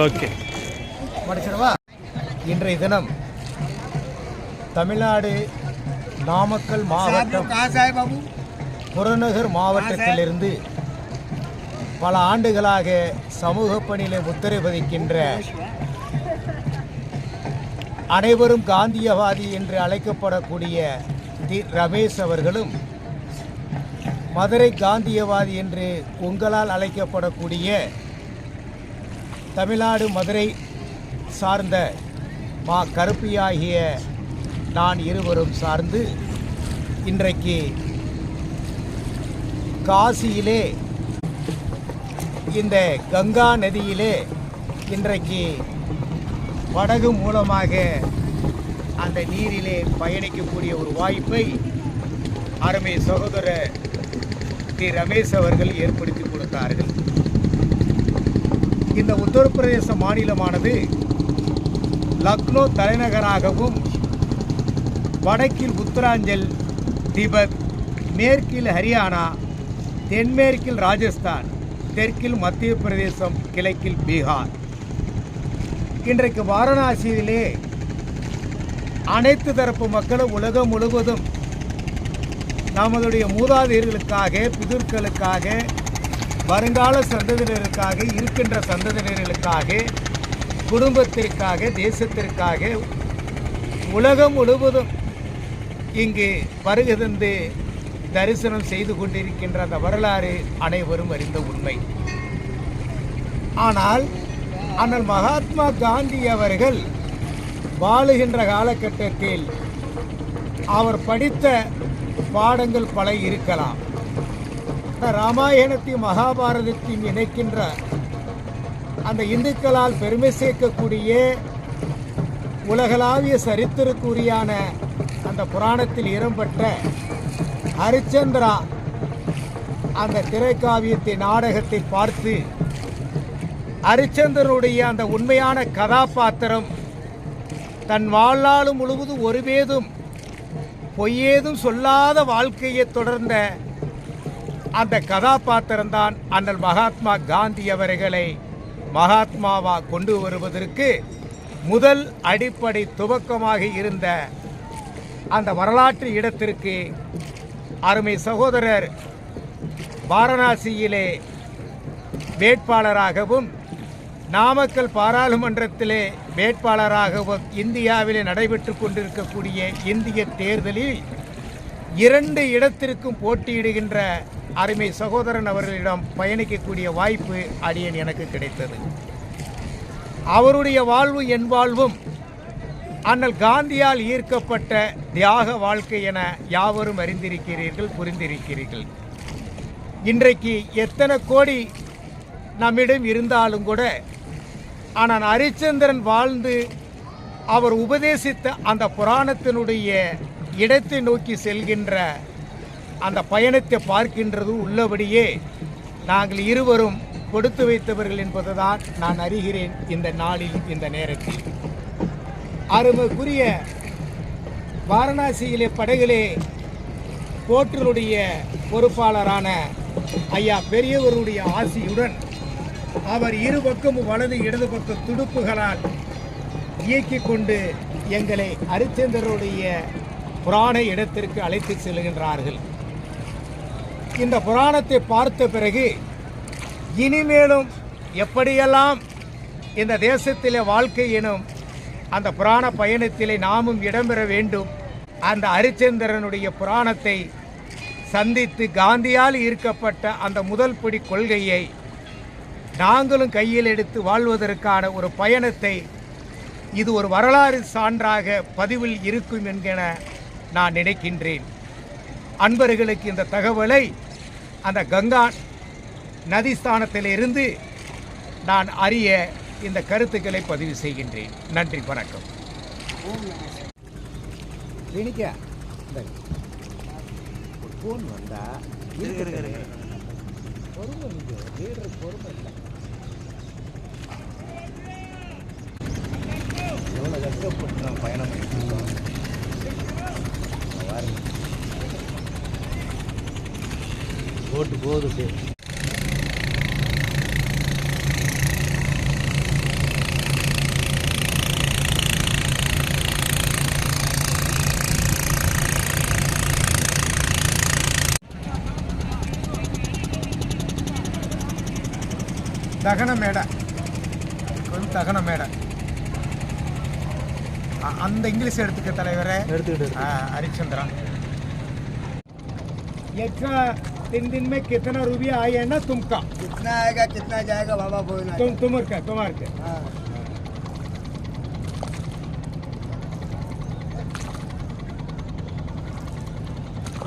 Okay. படிச்சிடவா இன்றைய தினம் தமிழ்நாடு நாமக்கல் மாவட்டம் புறநகர் மாவட்டத்திலிருந்து பல ஆண்டுகளாக சமூக பணியில முத்திரை பதிக்கின்ற அனைவரும் காந்தியவாதி என்று அழைக்கப்படக்கூடிய தி ரமேஷ் அவர்களும் மதுரை காந்தியவாதி என்று உங்களால் அழைக்கப்படக்கூடிய தமிழ்நாடு மதுரை சார்ந்த மா கருப்பியாகிய நான் இருவரும் சார்ந்து இன்றைக்கு காசியிலே இந்த கங்கா நதியிலே இன்றைக்கு படகு மூலமாக அந்த நீரிலே பயணிக்கக்கூடிய ஒரு வாய்ப்பை அருமை சகோதரர் டி ரமேஷ் அவர்கள் ஏற்படுத்தி கொடுத்தார்கள். இந்த உத்தரப்பிரதேச மாநிலமானது லக்னோ தலைநகராகவும் வடக்கில் உத்தராஞ்சல் திபத் மேற்கில் ஹரியானா தென்மேற்கில் ராஜஸ்தான் தெற்கில் மத்திய பிரதேசம் கிழக்கில் பீகார். இன்றைக்கு வாரணாசியிலே அனைத்து தரப்பு மக்களும் உலகம் முழுவதும் நம்மளுடைய மூதாதையர்களுக்காக பிதர்களுக்காக வருங்கால சந்ததியினருக்காக இருக்கின்ற சந்ததியினர்களுக்காக குடும்பத்திற்காக தேசத்திற்காக உலகம் முழுவதும் இங்கு வருகதந்து தரிசனம் செய்து கொண்டிருக்கின்ற அந்த வரலாறு அனைவரும் அறிந்த உண்மை. ஆனால் அண்ணல் மகாத்மா காந்தி அவர்கள் வாழுகின்ற காலகட்டத்தில் அவர் படித்த பாடங்கள் பல இருக்கலாம். ராமாயணத்தையும் மகாபாரதத்தையும் இணைக்கின்ற அந்த இந்துக்களால் பெருமை சேர்க்கக்கூடிய உலகளாவிய சரித்திரக்குரியான அந்த புராணத்தில் இடம்பெற்ற ஹரிச்சந்திரா அந்த திரைக்காவியத்தை நாடகத்தை பார்த்து ஹரிச்சந்திரனுடைய அந்த உண்மையான கதாபாத்திரம் தன் வாழ்நாள் முழுவதும் ஒருவேதும் பொய்யேதும் சொல்லாத வாழ்க்கையை தொடர்ந்த அந்த கதாபாத்திரம்தான் அண்ணல் மகாத்மா காந்தி அவர்களை மகாத்மாவா கொண்டு வருவதற்கு முதல் அடிப்படை துவக்கமாக இருந்த அந்த வரலாற்று இடத்திற்கு அருமை சகோதரர் வாரணாசியிலே வேட்பாளராகவும் நாமக்கல் பாராளுமன்றத்திலே வேட்பாளராகவும் இந்தியாவிலே நடைபெற்று கொண்டிருக்கக்கூடிய இந்திய தேர்தலில் இரண்டு இடத்திற்கும் போட்டியிடுகின்ற அருமை சகோதரன் அவர்களிடம் பயணிக்கக்கூடிய வாய்ப்பு அடியன் எனக்கு கிடைத்தது. அவருடைய வாழ்வு என் வாழ்வும் அண்ணல் காந்தியால் ஈர்க்கப்பட்ட தியாக வாழ்க்கை என யாவரும் அறிந்திருக்கிறீர்கள் புரிந்திருக்கிறீர்கள். இன்றைக்கு எத்தனை கோடி நம்மிடம் இருந்தாலும் கூட ஆனால் ஹரிச்சந்திரன் வாழ்ந்து அவர் உபதேசித்த அந்த புராணத்தினுடைய இடத்தை நோக்கி செல்கின்ற அந்த பயணத்தை பார்க்கின்றது உள்ளபடியே நாங்கள் இருவரும் கொடுத்து வைத்தவர்கள் என்பதுதான் நான் அறிகிறேன் இந்த நாளில் இந்த நேரத்தில். அருமைக்குரிய வாரணாசியிலே படைகளே போற்றலுடைய பொறுப்பாளரான ஐயா பெரியவருடைய ஆசியுடன் அவர் இரு பக்கமும் வலது இடது பக்க துடுப்புகளால் இயக்கிக் கொண்டு எங்களை அரிச்சந்திரருடைய புராண இடத்திற்கு அழைத்து செல்கின்றார்கள். இந்த புராணத்தை பார்த்த பிறகு இனிமேலும் எப்படியெல்லாம் இந்த தேசத்திலே வாழ்க்கை எனும் அந்த புராண பயணத்திலே நாமும் இடம்பெற வேண்டும் அந்த ஹரிச்சந்திரனுடைய புராணத்தை சந்தித்து காந்தியால் ஈர்க்கப்பட்ட அந்த முதல் பிடி கொள்கையை நாங்களும் கையில் எடுத்து வாழ்வதற்கான ஒரு பயணத்தை இது ஒரு வரலாறு சான்றாக பதிவில் இருக்கும் என்கிற நான் நினைக்கின்றேன். அன்பர்களுக்கு இந்த தகவலை அந்த கங்கா நதிஸ்தானத்திலிருந்து நான் அறிய இந்த கருத்துக்களை பதிவு செய்கின்றேன். நன்றி வணக்கம். ஃபோன் வந்தா பொறுமை நீங்கள் லீடர் பொறுமை இல்லை. எவ்வளோ கஷ்டப்பட்டு நான் பயணம் பண்ணிட்டு பாருங்க. ஓட்டு போகுது. தகன மேடை. வந்து தகன மேடை. அந்த இங்கிலீஷ் எடுத்துக்க தலைவரை. எடுத்துக்கிட்டு ஹரிச்சந்திரன். எக்ஸா तीन दिन में कितना रुपया आई है ना तुमका? कितना आएगा कितना जाएगा बाबा बोलना तुम तुम्हार का तुम्हार के हाँ।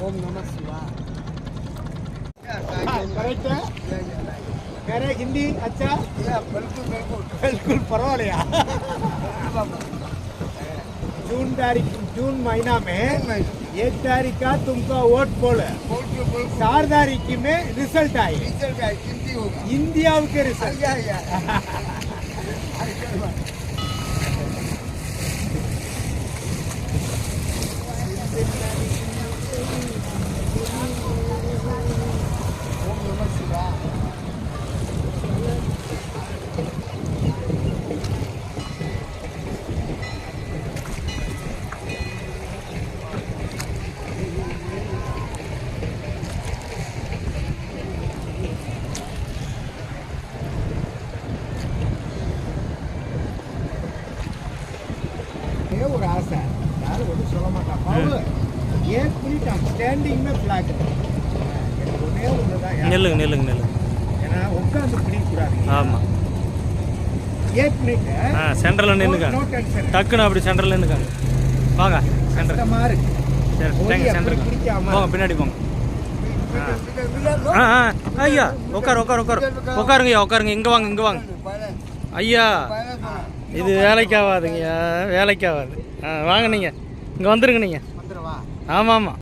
ओम नमः शिवाय। करेक्ट है? हिंदी अच्छा? बिल्कुल बिल्कुल। बिल्कुल परवालिया जून तारीख जून महीना में एक तारीख का तुमका वोट पोल चार तारीख में रिज़ल्ट आए रिज़ल्ट का रिज़ल्ट आइए மாட்டான் பாவு ஏன் புரிட்டான் ஸ்டாண்டிங் ஃபிளாக் எனக்கு ஒரே ஒன்று தான் நெல்லுங்க நெல்லுங்க நெல்லுங்க ஏன்னா உட்காந்து பிடிக்கக்கூடாது ஆமாம் ஏன் பிடிக்க ஆ சென்டரில் நின்றுக்காங்க நோ டென்ஷன் டக்குன்னு அப்படி சென்டரில் நின்றுக்காங்க வாங்க சென்டர் கஷ்டமா இருக்கு சரி ஓடி தேங்க அப்படி சென்டருக்கு பிடிக்காம. போங்க பின்னாடி போங்க विजय ஆ ஆ ஐயா உட்கார் உட்கார் உட்கார் உட்காருங்கய்யா உட்காருங்க இங்கே வாங்க இங்கே வாங்க पहले ஐயா पहले बोला இது வேலைக்கு ஆகாதுங்கய்யா வேலைக்கு ஆகாது ஆ வாங்க நீங்கள் இங்கே வந்துருங்க நீங்கள் வந்துடுவா? ஆமாம் ஆமாம்.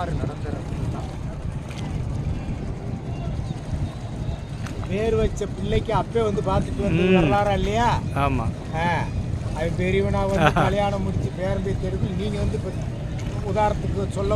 வரலாறு நடந்துறது தான் பேர் வச்ச பிள்ளைக்கு அப்பே வந்து பார்த்துட்டு வந்து. வரலாறா இல்லையா ஆமாம் ஆ அவன் பெரியவனா வந்து கல்யாணம் முடிச்சு பேரம்பி தெருவில் நீங்க வந்து உதாரணத்துக்கு சொல்ல